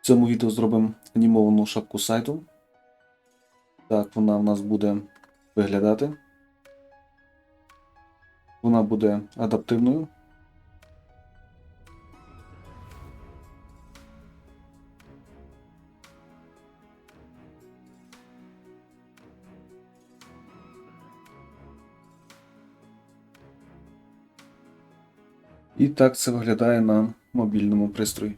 В цьому відео зробимо анімовану шапку сайту. Так, вона в нас буде виглядати. Вона буде адаптивною. І так це виглядає на мобільному пристрої.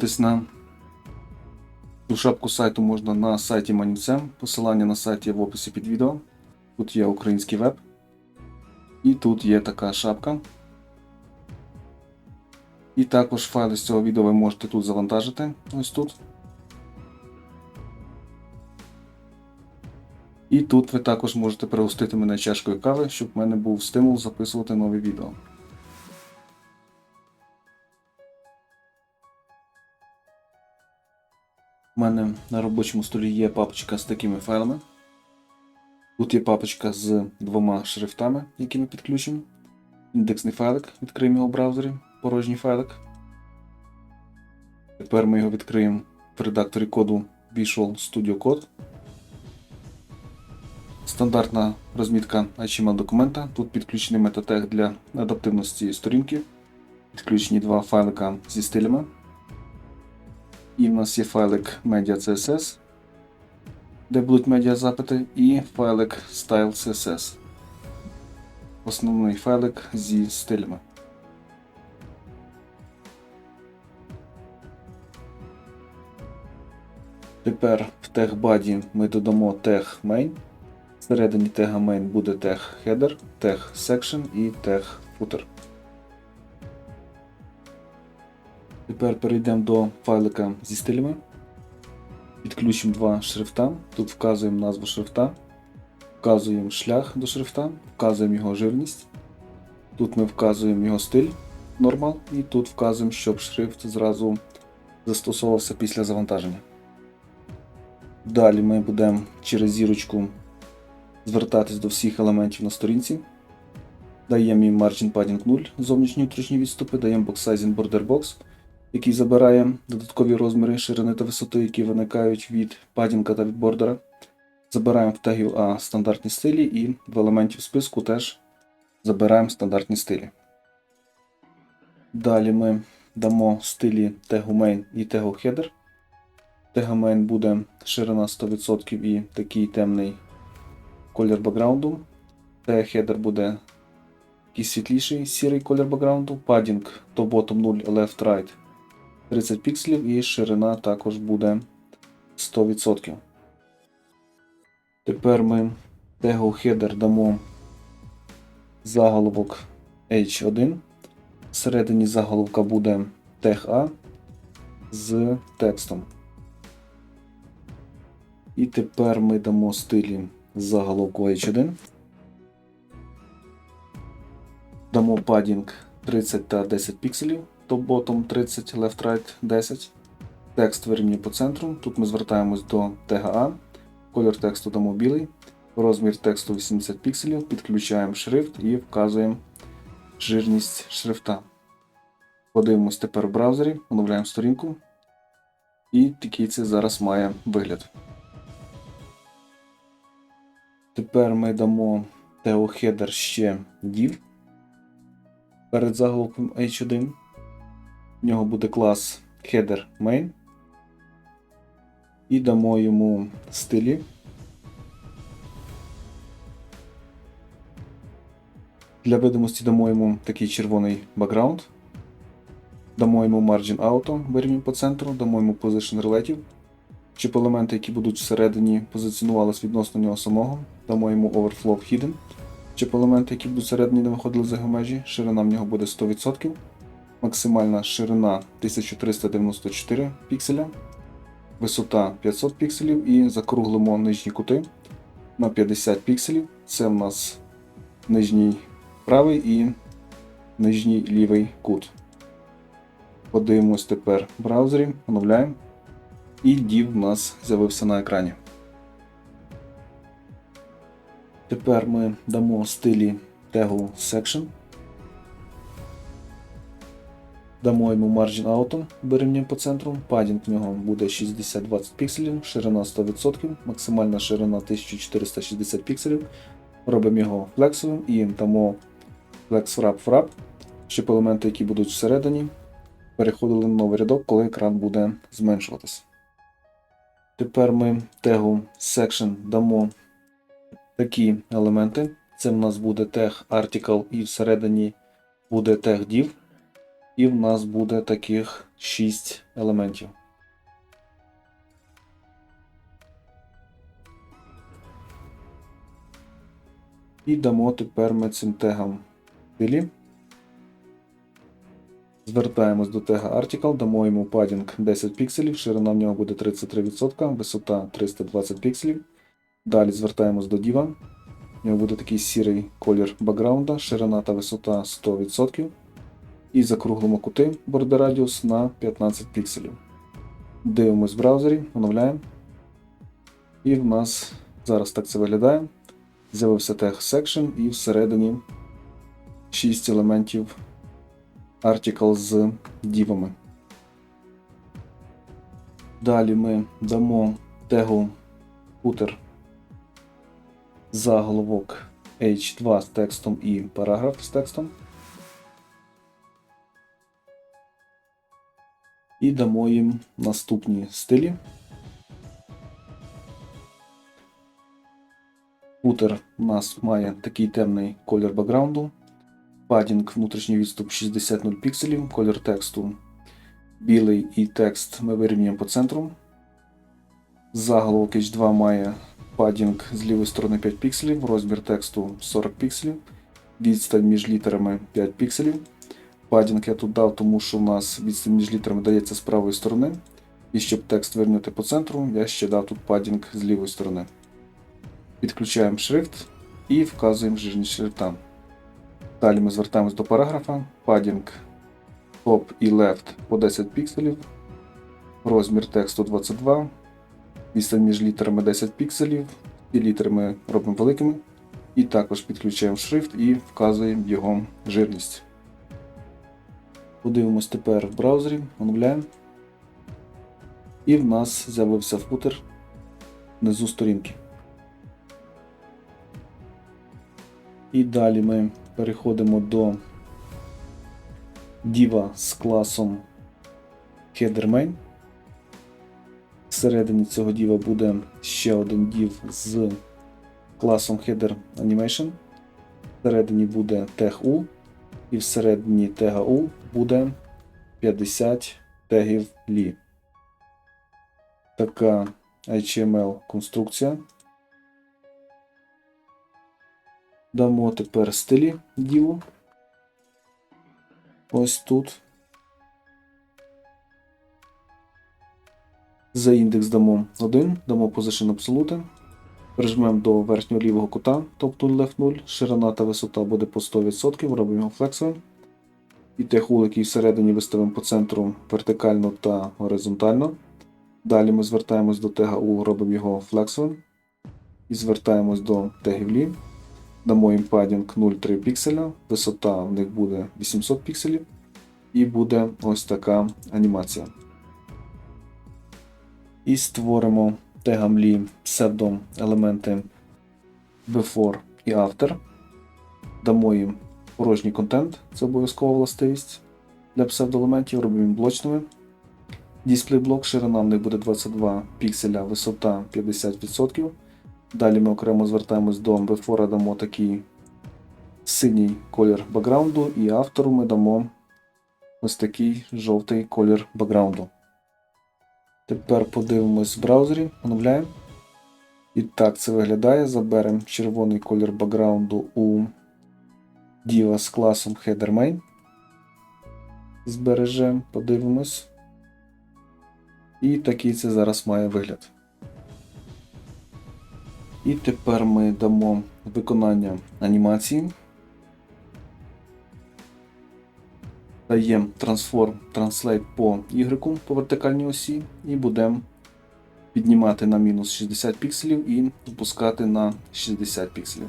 Подивитись на цю шапку сайту можна на сайті Manivcem. Посилання на сайт є в описі під відео. Тут є український веб. І тут є така шапка. І також файли з цього відео ви можете тут завантажити. Ось тут. І тут ви також можете пригостити мене чашкою кави, щоб в мене був стимул записувати нові відео. У мене на робочому столі є папочка з такими файлами. Тут є папочка з двома шрифтами, які ми підключимо. Індексний файлик, відкриємо його в браузері, порожній файлик. Тепер ми його відкриємо в редакторі коду Visual Studio Code. Стандартна розмітка HTML документа. Тут підключений метатег для адаптивності сторінки. Підключені два файлика зі стилями. І в нас є файлик Media CSS, де будуть медіа запити, і файлик Style CSS. Основний файлик зі стилями. Тепер в тег ми додамо тег main. Всередині тега main буде тег header, тег section і тег footer. Тепер перейдемо до файлика зі стилями. Підключимо два шрифта. Тут вказуємо назву шрифта, вказуємо шлях до шрифта, вказуємо його жирність. Тут ми вказуємо його стиль нормал, і тут вказуємо, щоб шрифт зразу застосовувався після завантаження. Далі ми будемо через зірочку звертатись до всіх елементів на сторінці. Даємо їм Margin Padding 0, зовнішні внутрішні відступи, даємо Box Sizing Border Box, який забирає додаткові розміри ширини та висоти, які виникають від падінка та від бордера. Забираємо в тегів А стандартні стилі і в елементів списку теж забираємо стандартні стилі. Далі ми дамо стилі тегу main і тегу header. Тега main буде ширина 100% і такий темний колір бекграунду. Тег header буде такий світліший сірий колір бекграунду. Падінг то bottom 0, left right 30 пікселів і ширина також буде 100%. Тепер ми тегу header дамо заголовок H1. Всередині заголовка буде тег A з текстом. І тепер ми дамо стилі заголовку H1. Дамо падінг 30 та 10 пікселів, топ-ботом 30, left-right 10. Текст вирівнює по центру. Тут ми звертаємось до тега A. Колір тексту дамо білий. Розмір тексту 80 пікселів. Підключаємо шрифт і вказуємо жирність шрифта. Подивимось тепер в браузері, оновляємо сторінку. І такий це зараз має вигляд. Тепер ми дамо TeoHeader ще div перед заголовком H1. В нього буде клас header main. І дамо йому стилі. Для видимості дамо йому такий червоний бакграунд. Дамо йому Margin Auto, вирівнюємо по центру, дамо йому Position Relative. Щоб елементи, які будуть всередині, позиціонувалися відносно нього самого, дамо йому Overflow Hidden. Щоб елементи, які будуть всередині, не виходили за межі, ширина в нього буде 100%. Максимальна ширина 1394 пікселя, висота 500 пікселів і закруглимо нижні кути на 50 пікселів. Це в нас нижній правий і нижній лівий кут. Подивимось тепер в браузері, оновляємо. І div у нас з'явився на екрані. Тепер ми дамо стилі тегу Section. Дамо йому Margin Auto, вирівнюємо по центру. Падінг в нього буде 60-20 пікселів, ширина 100%, максимальна ширина 1460 пікселів. Робимо його флексовим і дамо Flex Wrap Wrap, щоб елементи, які будуть всередині, переходили на новий рядок, коли екран буде зменшуватися. Тепер ми тегу Section дамо такі елементи. Це в нас буде тег Article і всередині буде тег div. І в нас буде таких 6 елементів. І дамо тепер ми цим тегам стилі. Звертаємось до тега Article, дамо йому падінг 10 пікселів, ширина в нього буде 33%, висота 320 пікселів. Далі звертаємось до div. У нього буде такий сірий колір бакграунда, ширина та висота 100%. І закруглимо кути radius на 15 пікселів. Дивимось в браузері, оновляємо. І в нас зараз так це виглядає. З'явився тег Section і всередині 6 елементів Article з дівами. Далі ми дамо тегу footer заголовок H2 з текстом і параграф з текстом. І дамо їм наступні стилі. Футер у нас має такий темний колір бекграунду. Падінг внутрішній відступ 60 пікселів, колір тексту білий і текст ми вирівнюємо по центру. Заголовок H2 має падінг з лівої сторони 5 пікселів, розмір тексту 40 пікселів, відстань між літерами 5 пікселів. Падінг я тут дав, тому що у нас відстань між літерами дається з правої сторони. І щоб текст вернути по центру, я ще дав тут падінг з лівої сторони. Підключаємо шрифт і вказуємо жирність шрифта. Далі ми звертаємось до параграфа. Падінг top і left по 10 пікселів. Розмір тексту 22. Відстань між літерами 10 пікселів. І літери робимо великими. І також підключаємо шрифт і вказуємо його жирність. Подивимось тепер в браузері, оновляємо. І в нас з'явився футер внизу сторінки. І далі ми переходимо до діва з класом HeaderMain. Всередині цього діва буде ще один дів з класом Header Animation. Всередині буде тег U, і всередині тега U буде 50 тегів Li. Така HTML конструкція. Дамо тепер стилі діву. Ось тут. За індекс дамо 1, дамо Position Absolute. Прижмемо до верхнього лівого кута, тобто left 0, ширина та висота буде по 100%, робимо його флексовим. І техул, який всередині виставимо по центру вертикально та горизонтально. Далі ми звертаємось до тега U, робимо його флексовим. І звертаємось до тегів Li. Дамо їм падінг 0,3 пікселя, висота в них буде 800 пікселів. І буде ось така анімація. І створимо тегам Li псевдо елементи before і after. Дамо їм порожній контент, це обов'язкова властивість для псевдоелементів, робимо їм блочними. Дисплей блок, ширина в них буде 22 пікселя, висота 50%. Далі ми окремо звертаємось до before, дамо такий синій колір бекграунду, і автору ми дамо ось такий жовтий колір бекграунду. Тепер подивимось в браузері, оновляємо. І так це виглядає. Заберемо червоний колір бекграунду у Diva з класом HeaderMain. Збережемо, подивимось. І такий це зараз має вигляд. І тепер ми дамо виконання анімації. Даємо Transform Translate по Y по вертикальній осі і будемо піднімати на мінус 60 пікселів і опускати на 60 пікселів.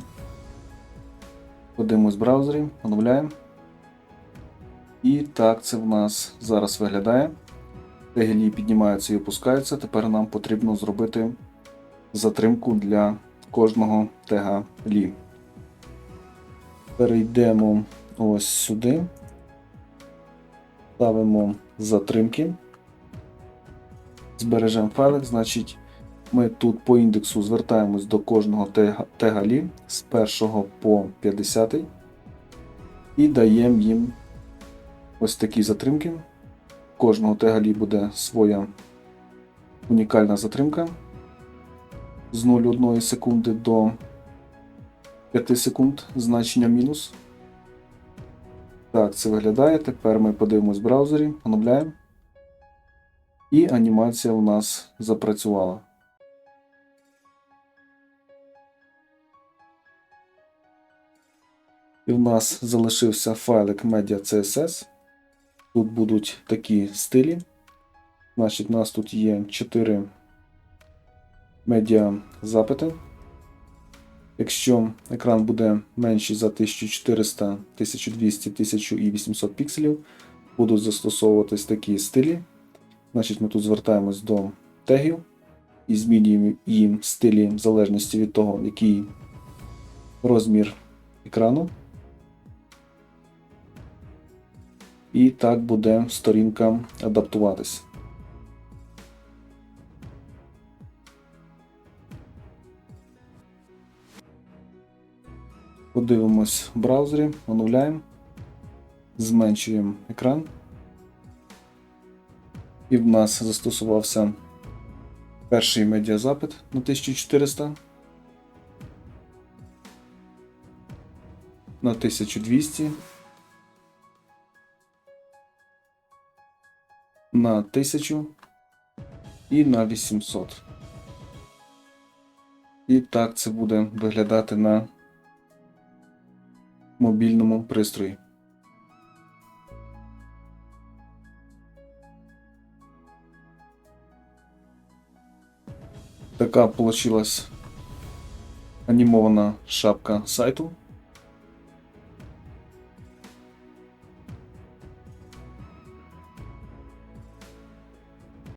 Подивимось в браузері, оновляємо. І так це в нас зараз виглядає. Теги піднімаються і опускаються. Тепер нам потрібно зробити затримку для кожного тега лі. Перейдемо ось сюди. Ставимо затримки. Збережемо файлик, значить, ми тут по індексу звертаємось до кожного тега, тега з 1 по 50 і даємо їм ось такі затримки. Кожного тега лі буде своя унікальна затримка з 0,1 секунди до 5 секунд значення мінус. Так, це виглядає. Тепер ми подивимось в браузері, оновляємо. І анімація у нас запрацювала. І в нас залишився файлик media.css. Тут будуть такі стилі. Значить, у нас тут є 4 медіа запити. Якщо екран буде менший за 1400, 1200, 1800 пікселів, будуть застосовуватись такі стилі. Значить, ми тут звертаємось до тегів і змінюємо їм стилі в залежності від того, який розмір екрану. І так буде сторінка адаптуватись. Подивимось в браузері, оновляємо, зменшуємо екран. І в нас застосувався перший медіазапит на 1400. На 1200. На 1000 і на 800. І так це буде виглядати на мобільному пристрої. Така получилась анімована шапка сайту.